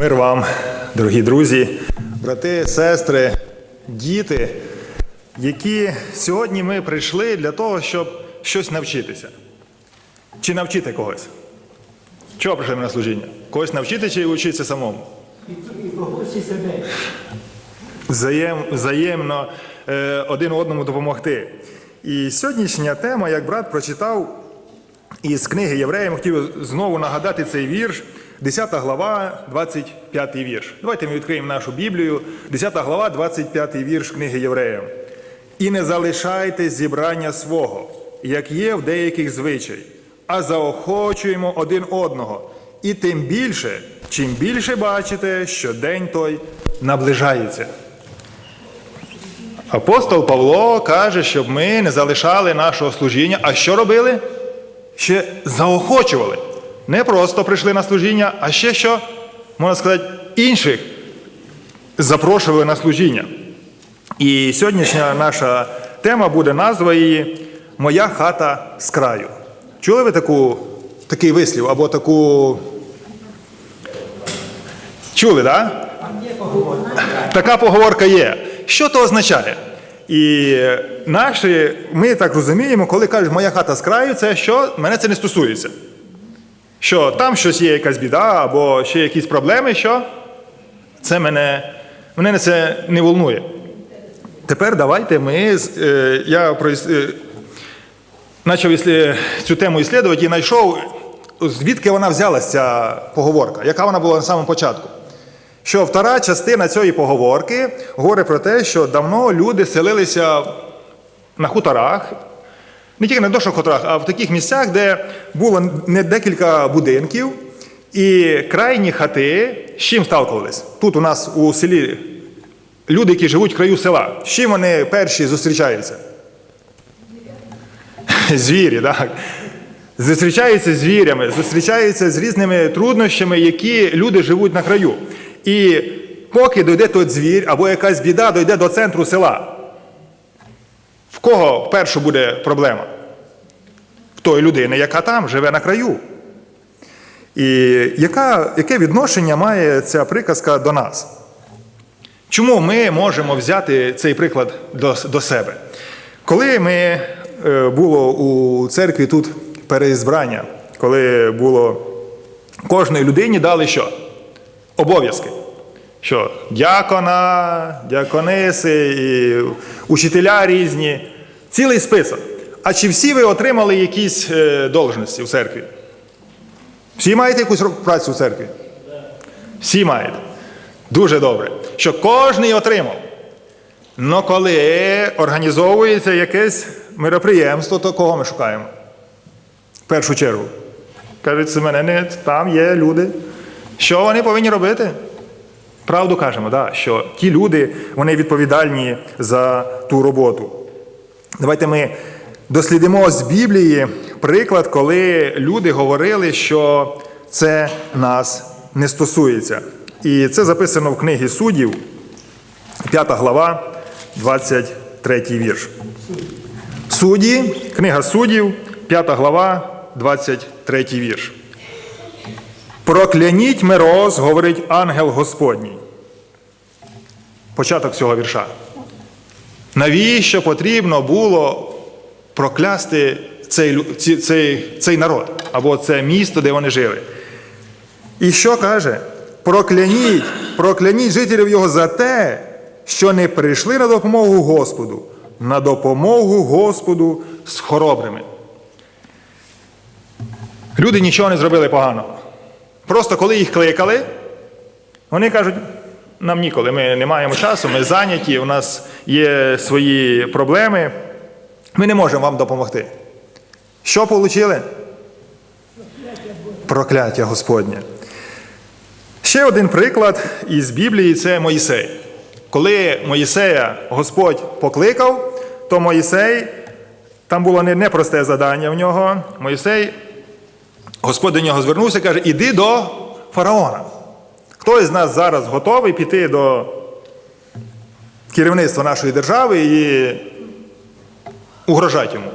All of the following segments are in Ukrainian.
Мир вам, дорогі друзі, брати, сестри, діти, які сьогодні ми прийшли для того, щоб щось навчитися. Чи навчити когось? Чого прийшли ми на служіння? Когось навчити чи вчитися самому? Взаєм, взаємно е, один одному допомогти. І сьогоднішня тема, як брат прочитав із книги Євреям, хотів знову нагадати цей вірш, 10 глава, 25 вірш. Давайте ми відкриємо нашу Біблію, 10 глава, 25 вірш книги Євреям. І не залишайте зібрання свого, як є в деяких звичай, а заохочуємо один одного. І тим більше, чим більше бачите, що день той наближається. Апостол Павло каже, щоб ми не залишали нашого служіння. А що робили? Ще заохочували. Не просто прийшли на служіння, а ще що, можна сказати, інших запрошували на служіння. І сьогоднішня наша тема буде назва її Моя хата з краю. Чули ви таку, такий вислів або таку. Чули, так? Да? Така поговорка є. Що то означає? І наші, ми так розуміємо, коли кажуть, моя хата з краю, це що мене це не стосується. Що там щось є якась біда, або ще якісь проблеми, що це мене, мене це не волнує. Тепер давайте ми. е, Я е, почав цю тему іслідувати і знайшов, звідки вона взялася ця поговорка, яка вона була на самому початку. Що втора частина цієї поговорки говорить про те, що давно люди селилися на хуторах, не тільки на дошах хуторах, а в таких місцях, де було не декілька будинків, і крайні хати з чим сталкувались? Тут у нас у селі люди, які живуть в краю села. З чим вони перші зустрічаються? Звірі, так. Зустрічаються звірями, зустрічаються з різними труднощами, які люди живуть на краю. І поки дойде той звір або якась біда дойде до центру села, кого першу буде проблема? В тої людини, яка там живе на краю. І яка, яке відношення має ця приказка до нас? Чому ми можемо взяти цей приклад до, до себе? Коли ми е, було у церкві тут переізбрання, коли було кожній людині дали що? Обов'язки. Що дякона, дякониси, і учителя різні, цілий список. А чи всі ви отримали якісь е, должності в церкві? Всі маєте якусь працю в церкві? Всі маєте. Дуже добре. Що кожен отримав. Но коли організовується якесь мероприємство, то кого ми шукаємо? В першу чергу. Кажуть, Семенене, там є люди. Що вони повинні робити? Правду кажемо, да, що ті люди вони відповідальні за ту роботу. Давайте ми дослідимо з Біблії приклад, коли люди говорили, що це нас не стосується. І це записано в книгі суддів, 5 глава, 23 вірш. Судді, книга суддів, 5 глава, 23 вірш. Прокляніть мироз, говорить ангел Господній. Початок цього вірша. Навіщо потрібно було проклясти цей, цей, цей народ або це місто, де вони жили? І що каже? Прокляніть, прокляніть жителів його за те, що не прийшли на допомогу Господу, на допомогу Господу з хоробрими. Люди нічого не зробили поганого. Просто коли їх кликали, вони кажуть, нам ніколи, ми не маємо часу, ми зайняті, у нас є свої проблеми, ми не можемо вам допомогти. Що отримали? Прокляття Господнє. Ще один приклад із Біблії це Моїсей. Коли Моїсея Господь покликав, то Моїсей, там було не непросте завдання в нього. Моїсей, Господь до нього звернувся і каже: іди до фараона. Хто із нас зараз готовий піти до керівництва нашої держави і угрожати йому?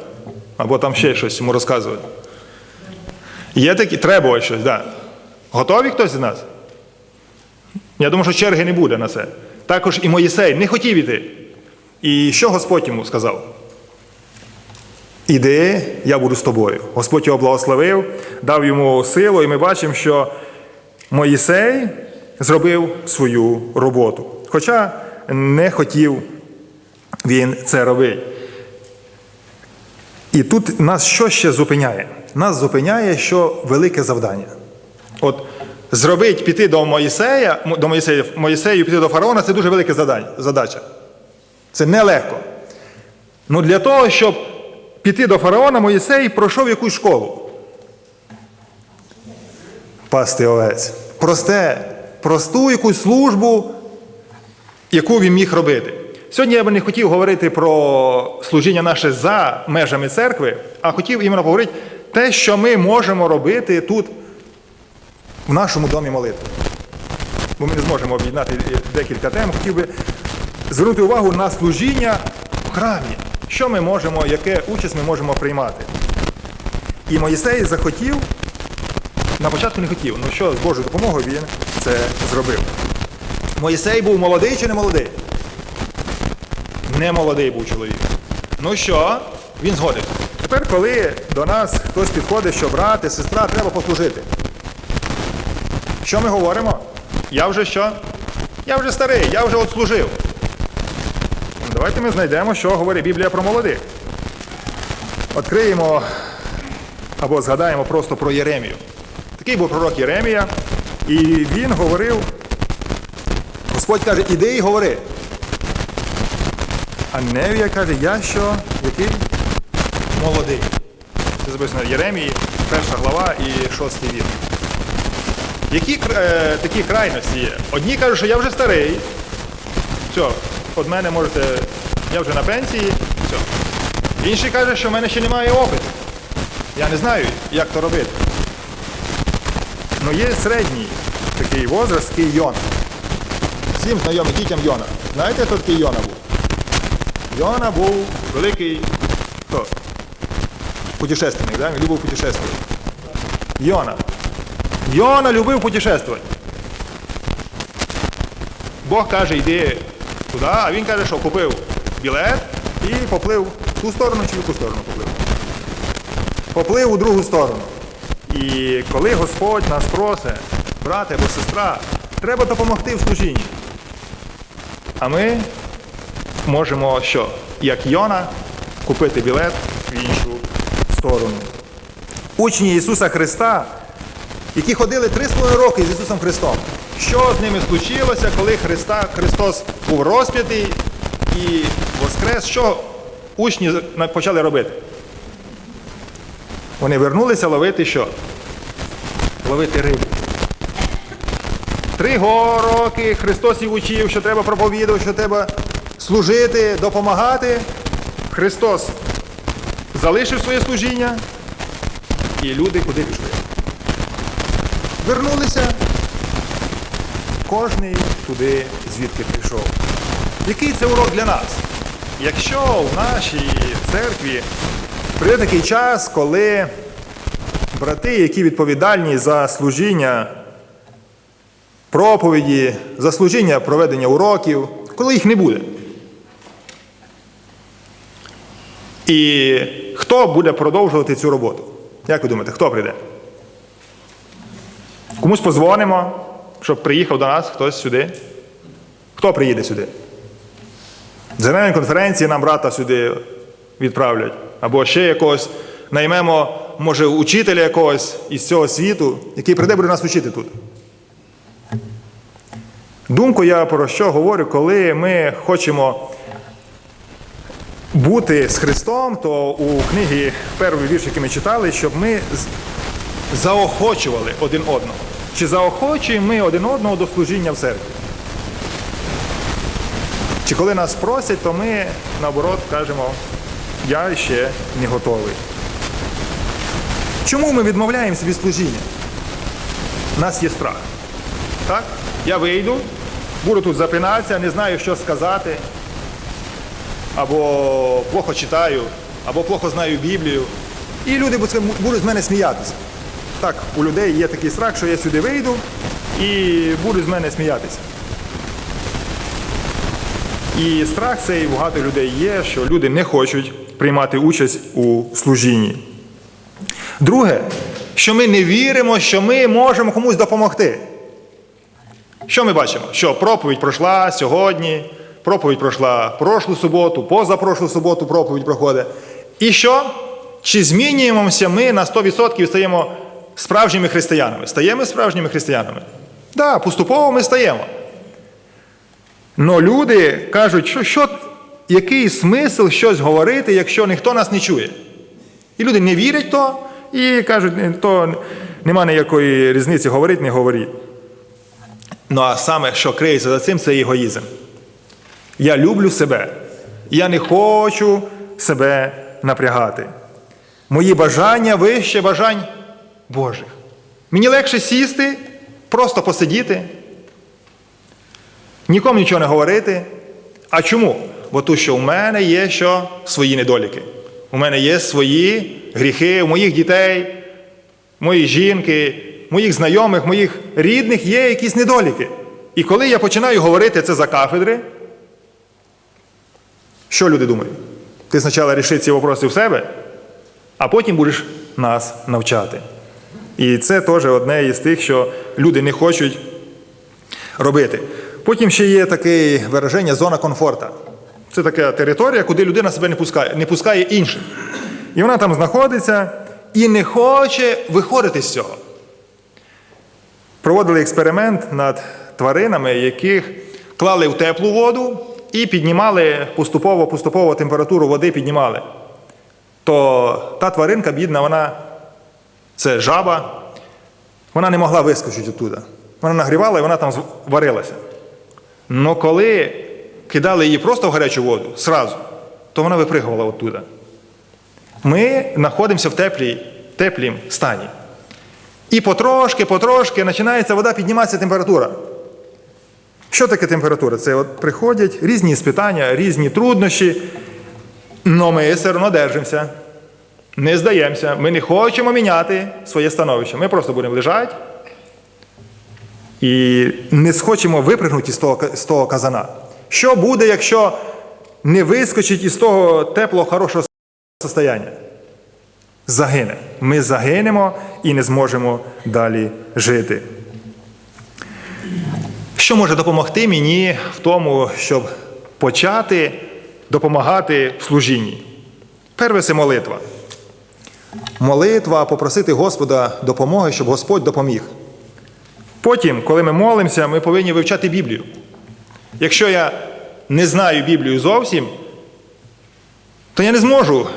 Або там ще щось йому розказувати? Є такі, треба щось, так. Да. Готові хтось із нас? Я думаю, що черги не буде на це. Також і Моїсей не хотів іти. І що Господь йому сказав? Іди, я буду з тобою. Господь його благословив, дав йому силу, і ми бачимо, що Моїсей зробив свою роботу. Хоча не хотів він це робити. І тут нас що ще зупиняє? Нас зупиняє, що велике завдання. От зробить піти до Моїсея, до Моїсея, Моїсею піти до фараона це дуже велика задача. Це нелегко. Ну для того, щоб піти до фараона, Моїсей пройшов якусь школу. Пасти овець. Просте, просту якусь службу, яку він міг робити. Сьогодні я би не хотів говорити про служіння наше за межами церкви, а хотів іменно поговорити те, що ми можемо робити тут, в нашому домі молитви. Бо ми не зможемо об'єднати декілька тем. Хотів би звернути увагу на служіння в храмі. Що ми можемо, яке участь ми можемо приймати. І Моїсей захотів, на початку не хотів, ну що з Божою допомогою він це зробив. Моїсей був молодий чи не молодий? Не молодий був чоловік. Ну що, він згоден. Тепер, коли до нас хтось підходить, що брати, сестра, треба послужити. Що ми говоримо? Я вже що? Я вже старий, я вже от служив. Ну, Давайте ми знайдемо, що говорить Біблія про молодих. Відкриємо або згадаємо просто про Єремію. Такий був пророк Єремія, і він говорив, Господь каже, іди і говори. А Невія каже, я що, який? Молодий. Це записано Єремії, перша глава і шостий вірш. Які е, такі крайності є? Одні кажуть, що я вже старий. Все, від мене можете, я вже на пенсії, все. Інші кажуть, що в мене ще немає опиту. Я не знаю, як то робити. Ну є середній такий возраст, Йона. Всім знайомий дітям Йона. Знаєте, хто такий Йона був? Йона був великий хто? Путешественник, да? він любив путешествувати. Йона. Йона любив путешествувати. Бог каже, йди туди, а він каже, що купив білет і поплив в ту сторону чи в ту сторону поплив. Поплив у другу сторону. І коли Господь нас просить, брат або сестра, треба допомогти в служінні. А ми можемо що? Як Йона, купити білет в іншу сторону. Учні Ісуса Христа, які ходили три з половиною роки з Ісусом Христом. Що з ними случилося, коли Христа, Христос був розп'ятий і воскрес? Що учні почали робити? Вони вернулися ловити що? Ловити рибу. Три роки Христос їх учив, що треба проповідувати, що треба служити, допомагати. Христос залишив своє служіння, і люди куди пішли? Вернулися. Кожний туди, звідки прийшов. Який це урок для нас? Якщо в нашій церкві прийде такий час, коли брати, які відповідальні за служіння проповіді, за служіння проведення уроків, коли їх не буде. І хто буде продовжувати цю роботу? Як ви думаєте, хто прийде? Комусь позвонимо, щоб приїхав до нас хтось сюди. Хто приїде сюди? Зелені конференції нам брата сюди відправлять. Або ще якогось наймемо, може, учителя якогось із цього світу, який прийде буде нас вчити тут. Думку я про що говорю, коли ми хочемо бути з Христом, то у книгі перший вірш, який ми читали, щоб ми заохочували один одного. Чи заохочуємо ми один одного до служіння в церкві? Чи коли нас просять, то ми наоборот кажемо, я ще не готовий. Чому ми відмовляємося від служіння? У нас є страх. Так? Я вийду, буду тут запинатися, не знаю, що сказати, або плохо читаю, або плохо знаю Біблію. І люди будуть з мене сміятися. Так, у людей є такий страх, що я сюди вийду, і будуть з мене сміятися. І страх цей у багато людей є, що люди не хочуть приймати участь у служінні. Друге, що ми не віримо, що ми можемо комусь допомогти. Що ми бачимо? Що проповідь пройшла сьогодні, проповідь пройшла прошлу суботу, позапрошлу суботу проповідь проходить. І що? Чи змінюємося ми на 100% і стаємо справжніми християнами? Стаємо справжніми християнами? Так, да, поступово ми стаємо. Но люди кажуть, що, що, який смисл щось говорити, якщо ніхто нас не чує. І люди не вірять в то і кажуть, то нема ніякої різниці, говорить, не говорить. Ну а саме, що криється за цим, це егоїзм. Я люблю себе. Я не хочу себе напрягати. Мої бажання вище бажань Божих. Мені легше сісти, просто посидіти, нікому нічого не говорити. А чому? Бо то, що у мене є що свої недоліки. У мене є свої гріхи, у моїх дітей, моїх жінки, моїх знайомих, моїх рідних є якісь недоліки. І коли я починаю говорити це за кафедри, що люди думають? Ти спочатку ріши ці вопроси в себе, а потім будеш нас навчати. І це теж одне із тих, що люди не хочуть робити. Потім ще є таке вираження зона комфорту. Це така територія, куди людина себе не пускає, не пускає інших. І вона там знаходиться і не хоче виходити з цього. Проводили експеримент над тваринами, яких клали в теплу воду і піднімали поступово-поступово температуру води піднімали. То та тваринка, бідна, вона це жаба, вона не могла вискочити оттуда. Вона нагрівала і вона там варилася. Но коли кидали її просто в гарячу воду, сразу, то вона випригувала оттуда. Ми знаходимося в теплій, теплім стані. І потрошки, потрошки починається вода підніматися температура. Що таке температура? Це от приходять різні спитання, різні труднощі, але ми все одно держимося, не здаємося, ми не хочемо міняти своє становище. Ми просто будемо лежати і не схочемо випригнути з того, з того казана. Що буде, якщо не вискочить із того теплого, хорошого состояння? Загине. Ми загинемо і не зможемо далі жити. Що може допомогти мені в тому, щоб почати допомагати в служінні? Перше це молитва. Молитва попросити Господа допомоги, щоб Господь допоміг. Потім, коли ми молимося, ми повинні вивчати Біблію. Якщо я не знаю Біблію зовсім, то я не зможу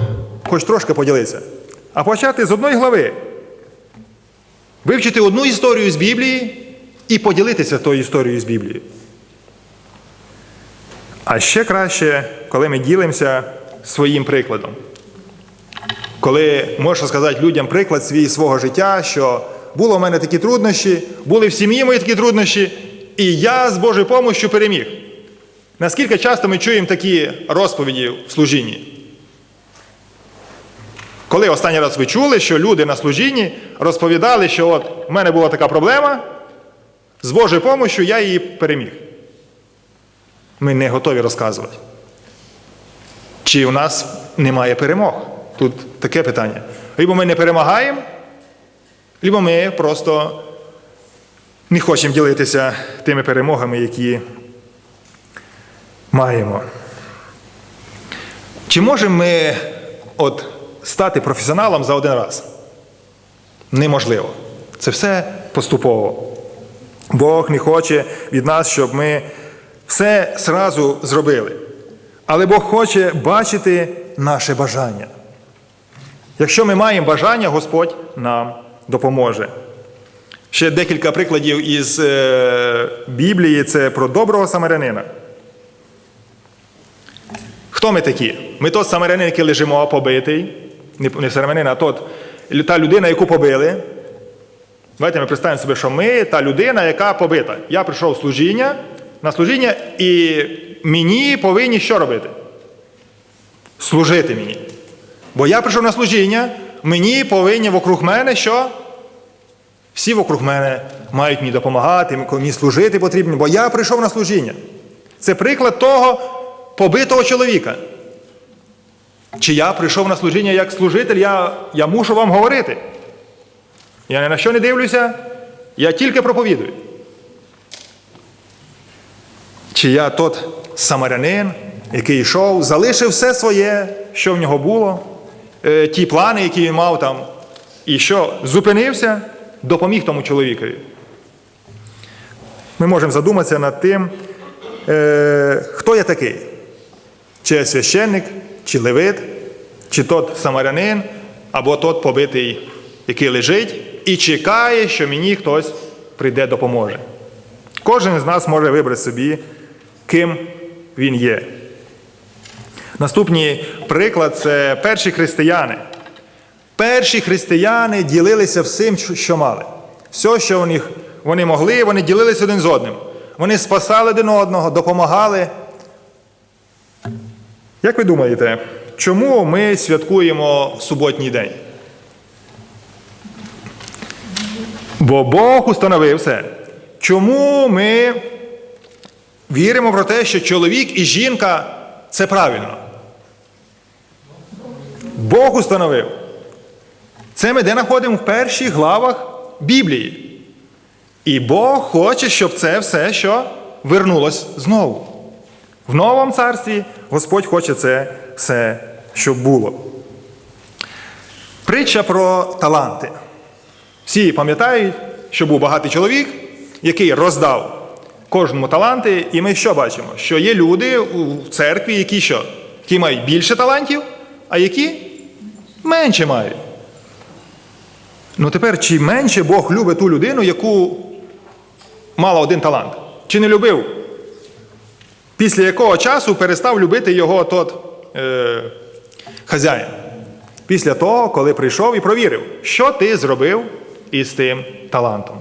хоч трошки поділитися. А почати з одної глави. Вивчити одну історію з Біблії і поділитися тою історією з Біблії. А ще краще, коли ми ділимося своїм прикладом. Коли можна сказати людям приклад свій свого життя, що було в мене такі труднощі, були в сім'ї мої такі труднощі, і я з Божою допомогою переміг. Наскільки часто ми чуємо такі розповіді в служінні? Коли останній раз ви чули, що люди на служінні розповідали, що от в мене була така проблема, з Божою допомогою я її переміг. Ми не готові розказувати. Чи у нас немає перемог? Тут таке питання. Либо ми не перемагаємо, либо ми просто не хочемо ділитися тими перемогами, які маємо. Чи можемо ми от стати професіоналом за один раз? Неможливо. Це все поступово. Бог не хоче від нас, щоб ми все зразу зробили. Але Бог хоче бачити наше бажання. Якщо ми маємо бажання, Господь нам допоможе. Ще декілька прикладів із е, Біблії це про доброго самарянина. Хто ми такі? Ми тот самарянин, який лежимо побитий, не самарянин, а тот, та людина, яку побили. Давайте ми представимо собі, що ми та людина, яка побита. Я прийшов служіння, на служіння, і мені повинні що робити? Служити мені. Бо я прийшов на служіння, мені повинні вокруг мене що? Всі вокруг мене мають мені допомагати, мені служити потрібно, бо я прийшов на служіння. Це приклад того побитого чоловіка. Чи я прийшов на служіння як служитель, я, я мушу вам говорити. Я ні на що не дивлюся, я тільки проповідую. Чи я тот самарянин, який йшов, залишив все своє, що в нього було, е, ті плани, які він мав там, і що зупинився, допоміг тому чоловікові. Ми можемо задуматися над тим, е, хто я такий. Чи я священник, чи левит, чи тот самарянин, або тот побитий, який лежить, і чекає, що мені хтось прийде допоможе. Кожен з нас може вибрати собі, ким він є. Наступний приклад це перші християни. Перші християни ділилися всім, що мали. Все, що у них вони могли, вони ділилися один з одним. Вони спасали один одного, допомагали. Як ви думаєте, чому ми святкуємо суботній день? Бо Бог установив це. Чому ми віримо в те, що чоловік і жінка це правильно? Бог установив. Це ми де знаходимо в перших главах Біблії. І Бог хоче, щоб це все, що вернулось знову. В новому царстві Господь хоче це все, щоб було. Притча про таланти. Всі пам'ятають, що був багатий чоловік, який роздав кожному таланти, і ми що бачимо? Що є люди у церкві, які що? Які мають більше талантів, а які менше мають. Ну тепер, чи менше Бог любить ту людину, яку мала один талант? Чи не любив? Після якого часу перестав любити його тот е, хазяїн? Після того, коли прийшов і провірив, що ти зробив із тим талантом.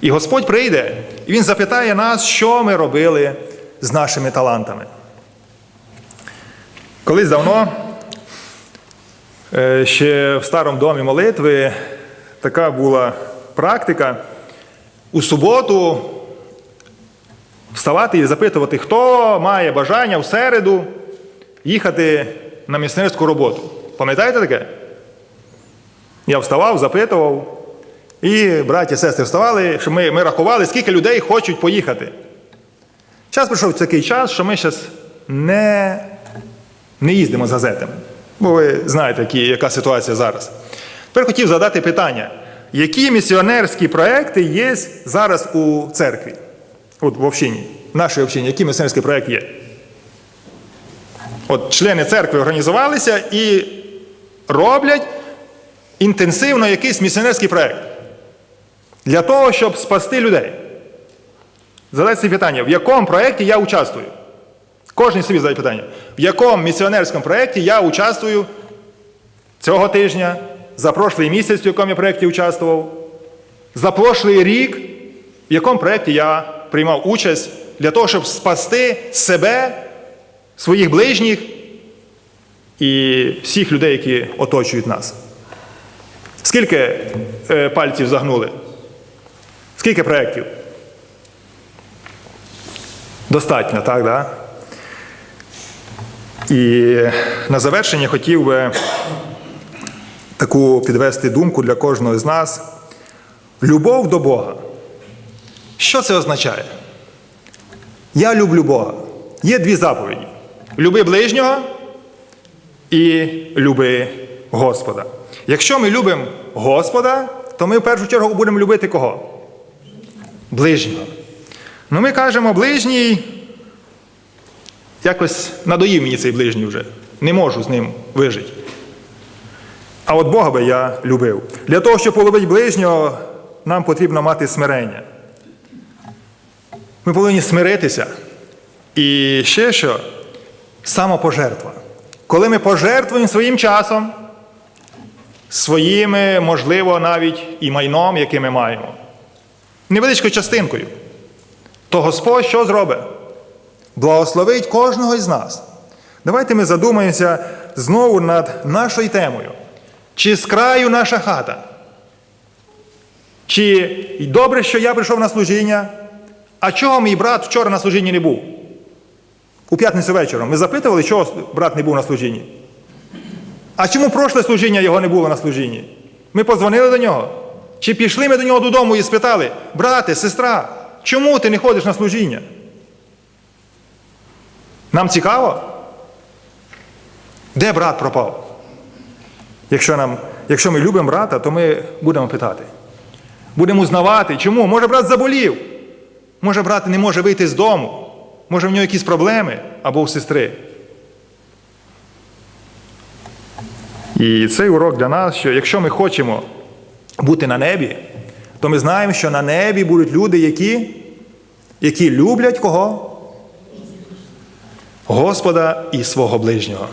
І Господь прийде, і Він запитає нас, що ми робили з нашими талантами. Колись давно, ще в старому домі молитви, така була практика у суботу вставати і запитувати, хто має бажання в середу їхати на місцевську роботу. Пам'ятаєте таке? Я вставав, запитував. І браті і сестри вставали, що ми, ми рахували, скільки людей хочуть поїхати. Зараз прийшов такий час, що ми зараз не, не їздимо з газетами. Бо ви знаєте, які, яка ситуація зараз. Тепер хотів задати питання, які місіонерські проекти є зараз у церкві? От в общині, в нашій общині, які місіонерські проекти є? От члени церкви організувалися і роблять інтенсивно якийсь місіонерський проект для того, щоб спасти людей. Задайте питання, в якому проєкті я участвую? Кожен собі задає питання, в якому місіонерському проєкті я участвую цього тижня, за прошлий місяць, в якому я проєкті участвував, за прошлий рік, в якому проєкті я приймав участь для того, щоб спасти себе, своїх ближніх і всіх людей, які оточують нас. Скільки е, пальців загнули? Скільки проєктів? Достатньо, так, да? І на завершення хотів би таку підвести думку для кожного з нас. Любов до Бога. Що це означає? Я люблю Бога. Є дві заповіді: люби ближнього і люби Господа. Якщо ми любимо Господа, то ми в першу чергу будемо любити кого? Ближнього. Ну ми кажемо, ближній, якось надоїв мені цей ближній вже. Не можу з ним вижити. А от Бога би я любив. Для того, щоб полюбити ближнього, нам потрібно мати смирення. Ми повинні смиритися. І ще що? Самопожертва. Коли ми пожертвуємо своїм часом, своїми, можливо, навіть і майном, яке ми маємо, невеличкою частинкою, то Господь що зробить? Благословить кожного із нас. Давайте ми задумаємося знову над нашою темою. Чи з краю наша хата? Чи добре, що я прийшов на служіння? А чого мій брат вчора на служінні не був? У п'ятницю вечором. Ми запитували, чого брат не був на служінні? А чому прошле служіння його не було на служінні? Ми подзвонили до нього. Чи пішли ми до нього додому і спитали, брате, сестра, чому ти не ходиш на служіння? Нам цікаво? Де брат пропав? Якщо, нам, якщо ми любимо брата, то ми будемо питати. Будемо узнавати, чому? Може, брат заболів. Може, брат не може вийти з дому. Може, в нього якісь проблеми або у сестри. І цей урок для нас, що якщо ми хочемо бути на небі, то ми знаємо, що на небі будуть люди, які, які люблять кого? Господа і свого ближнього.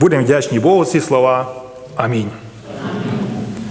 Будемо вдячні Богу ці слова. Амінь.